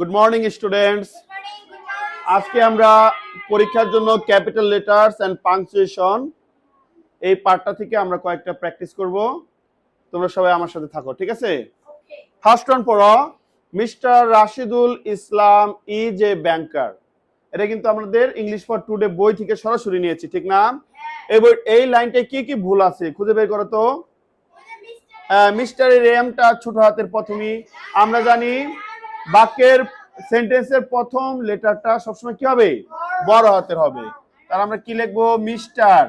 Good morning students আজকে আমরা পরীক্ষার জন্য ক্যাপিটাল লেটার্স অ্যান্ড পাংচুয়েশন এই পার্টটা থেকে আমরা কয়েকটা প্র্যাকটিস করব। তোমরা সবাই আমার সাথে থাকো ঠিক আছে? ফার্স্ট ওয়ান পড়ো। Mister Rashidul Islam is a banker এটা কিন্তু আমাদের ইংলিশ ফর টুডে বই থেকে সরাসরি নিয়েছি ঠিক না? এই বই এই লাইনটায় কি কি ভুল আছে খুঁজে বের করো তো। মিস্টারের এমটা ছোট হাতের প্রথমেই। আমরা জানি বাক্যের সেন্টেন্সের প্রথম লেটারটা সবসময় কি হবে? বড় হাতের হবে। তাহলে আমরা কি লিখব? মিস্টার।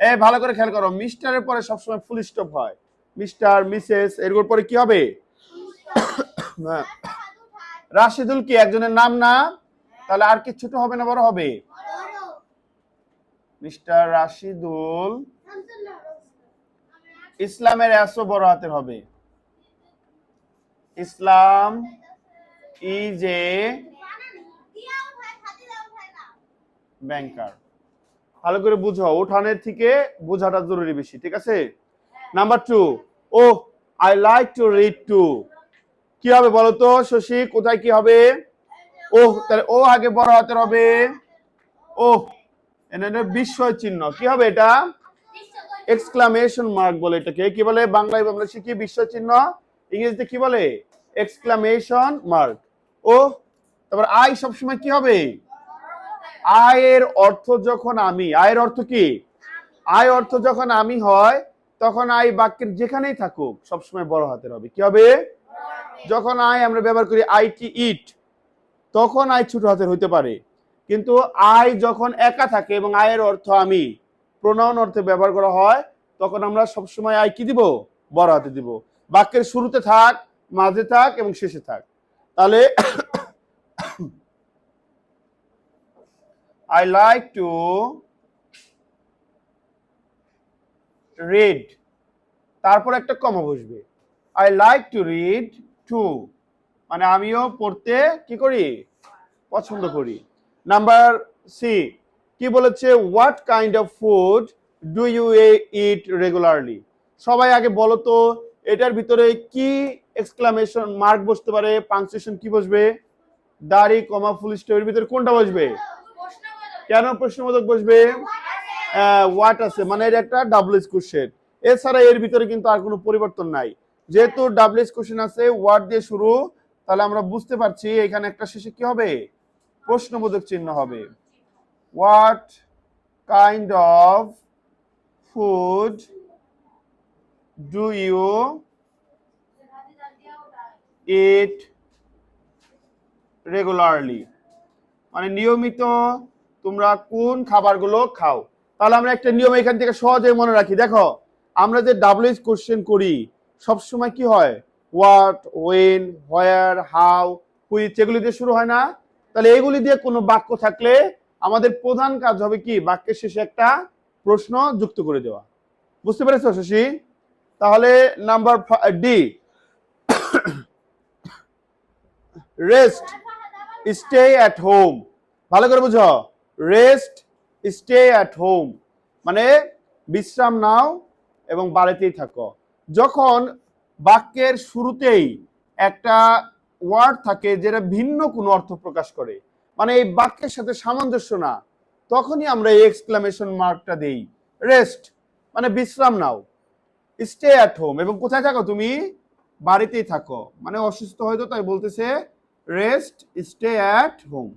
এ, ভালো করে খেয়াল করো। মিস্টারের পরে সবসময় ফুল স্টপ হয়। মিস্টার, মিসেস এর পরে কি হবে? হ্যাঁ। রাশিদুল কি? একজনের নাম না? তাহলে আর কি ছোট হবে না বড় হবে? মিস্টার রাশিদুল ইসলামের এসও বড় হাতের হবে। ইসলাম ইজ এ ব্যাংকার ভালো করে বুঝো উঠানের থেকে বোঝাটা জরুরি বেশি, ঠিক আছে? Number two O I like to read too কি হবে বলো তো শশী? কোথায় কি হবে? ও তাহলে ও আগে বড় হাতের হবে। ও বিস্ময় চিহ্ন। কি হবে এটা? এক্সক্লামেশন মার্ক বলে এটাকে। কি বলে? বাংলায় আমরা শিখি বিস্ময় চিহ্ন? ইংরেজিতে কি বলে? এক্সক্লামেশন মার্ক ও, তারপর আই সবসময় কি হবে? আয়ের অর্থ যখন আমি, আয়ের অর্থ কি? আয় অর্থ যখন আমি হয়, তখন আই বাক্যের যেখানেই থাকুক, সবসময় বড় হাতের হবে। কি হবে? যখন আয় আমরা ব্যবহার করি আই টি ইট, তখন আয় ছোট হাতের হইতে পারে। কিন্তু আয় যখন একা থাকে এবং আয়ের অর্থ আমি, প্রণয়ন অর্থে ব্যবহার করা হয়, তখন আমরা সবসময় আয় কি দিব? বড় হাতে দিব। বাক্যের শুরুতে থাক, মাঝে থাক এবং শেষে থাক। তাহলে আই লাইক টু রিড তারপর একটা কমা বসবে। I like to read too মানে আমিও পড়তে কি করি? পছন্দ করি। নাম্বার সি কি বলেছে? What kind of food do you eat regularly সবাই আগে বলো তো, এটার ভিতরে কি এক্সক্লামেশন মার্ক বসতে পারে পাংচুয়েশন কি বসবে? দাড়ি কমা ফুল স্টপের ভিতরে কোনটা বসবে? কেন প্রশ্নবোধক বসবে? হোয়াট আছে মানে এটা একটা ডাবল কোশ্চেন এছাড়া এর ভিতরে কিন্তু আর কোনো পরিবর্তন নাই। যেহেতু ডাবল কোশ্চেন আছে ওয়ার্ড দিয়ে শুরু, তাহলে আমরা বুঝতে পারছি এখানে একটা শেষে কি হবে? প্রশ্নবোধক চিহ্ন হবে। What kind of food do you eat regularly মানে নিয়মিত তোমরা কোন খাবারগুলো খাও। তাহলে আমরা একটা নিয়ম এখান থেকে সহজে মনে রাখি। দেখো, আমরা যে ডাবলএস কোশ্চেন করি, সবসময় কি হয়? What when where how which এগুলি দিয়ে শুরু হয় না? তাহলে এগুলি দিয়ে কোনো বাক্য থাকলে আমাদের প্রধান কাজ হবে কি? বাক্যের শেষে একটা প্রশ্ন যুক্ত করে দেওয়া। বুঝতে পেরেছ, শশী? তাহলে number D rest stay at home ভালো করে বুঝো। রেস্ট স্টে অ্যাট হোম মানে বিশ্রাম নাও এবং বাড়িতেই থাকো। যখন বাক্যের শুরুতেই একটা ওয়ার্ড থাকে যেটা ভিন্ন কোনো অর্থ প্রকাশ করে মানে এই বাক্যের সাথে সামঞ্জস্য না, তখনই আমরা এই এক্সক্লামেশন মার্কটা দেই। রেস্ট মানে বিশ্রাম নাও। স্টে অ্যাট হোম এবং কোথায় থাকো তুমি? বাড়িতেই থাকো। মানে অসুস্থ হয়তো তাই বলতেছে rest stay at home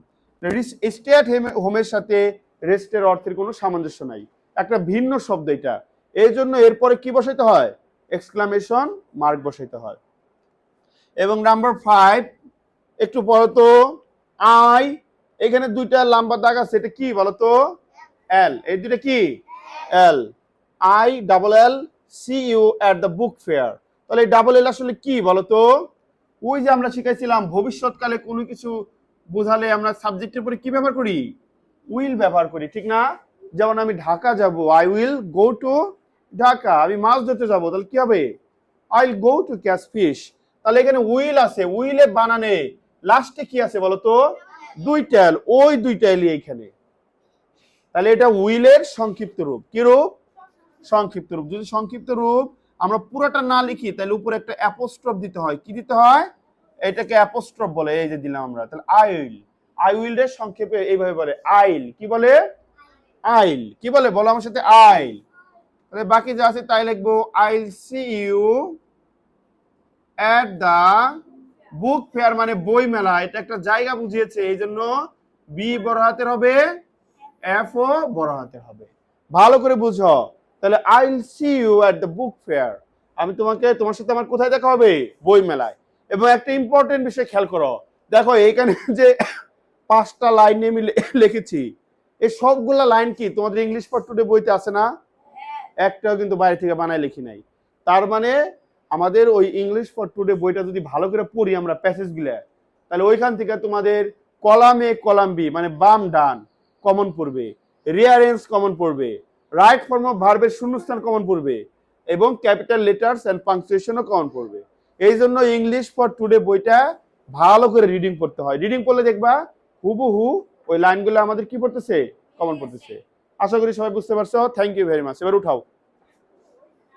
stay at হোমের সাথে রেস্টের অর্থের কোনো সামঞ্জস্য নাই। একটা ভিন্ন শব্দ এটা। এই জন্য এরপরে কি বসাইতে হয়? এক্সক্লামেশন মার্ক বসাইতে হয়। এবং নাম্বার ফাইভ একটু পরে তো আই এখানে দুইটা লম্বা দাগ আছে, এটা কি বলতো এল এই দুইটা কি? L I double L see you at the book fair তাহলে ডাবল এল আসলে কি বলতো ওই যে আমরা শিখাইছিলাম, ভবিষ্যৎকালে কোনো কিছু বোঝালে আমরা সাবজেক্টের পরে কি ব্যবহার করি? উইল ব্যবহার করি, ঠিক না? যেমন আমি ঢাকা যাব I will go to Dhaka. আমি মাছ ধরতে যাব, তাহলে কি হবে? I will go to catch fish তাহলে এখানে উইল আছে উইলে বানানে লাস্টে কি আছে বলতো দুইটা এল ওই দুইটা এলি এইখানে তাহলে এটা উইলের সংক্ষিপ্ত রূপ। কি রূপ? সংক্ষিপ্ত রূপ। যদি সংক্ষিপ্ত রূপ আমরা পুরোটা না লিখি, তাহলে উপরে একটা অ্যাপোস্ট্রফ দিতে হয়। কি দিতে হয়? এটাকে অ্যাপোস্ট্রফ বলে, এই যে দিলাম আমরা। তাহলে আই উইল। আই উইল এর সংক্ষেপে এইভাবে বলে, আইল। কি বলে? আইল। কি বলে? বলো আমার সাথে, আইল। তাহলে বাকি যা আছে তাই লিখব, I'll see you at the book fair মানে বই মেলা এটা একটা জায়গা বুঝিয়েছে, এই জন্য বি বড় হাতের হবে, এফ ও বড় হাতের হবে। ভালো করে বুঝো। তাহলে I'll see you at the book fair আমি তোমাকে তোমার সাথে আমার কোথায় দেখা হবে? বই মেলায় এবং একটা ইম্পর্টেন্ট বিষয় খেয়াল করো। দেখো এইখানে যে পাঁচটা লাইন আমি লিখেছি এই সবগুলা লাইন কি? তোমাদের ইংলিশ ফর টুডে বইতে আছে না? একটাও কিন্তু বাইরে থেকে বানায় লিখি নাই। তার মানে আমাদের ওই ইংলিশ ফর টুডে বইটা যদি ভালো করে পড়ি আমরা প্যাসেজগুলা তাহলে ওইখান থেকে তোমাদের কলাম এ কলাম বি মানে বাম ডান কমন পড়বে। রিয়ারেঞ্জ কমন পড়বে। রাইট ফর্ম অফ ভার্বের শূন্যস্থান কমন পড়বে এবং ক্যাপিটাল লেটার্স অ্যান্ড পাংচুয়েশনও কমন পড়বে। এই জন্য ইংলিশ ফর টুডে বইটা ভালো করে রিডিং পড়তে হয়। রিডিং পড়লে দেখবা হুবহু ওই লাইনগুলো আমাদের কি পড়তেছে? কমন পড়তেছে। আশা করি সবাই বুঝতে পারছ। থ্যাংক ইউ ভেরি মাচ এবার উঠাও।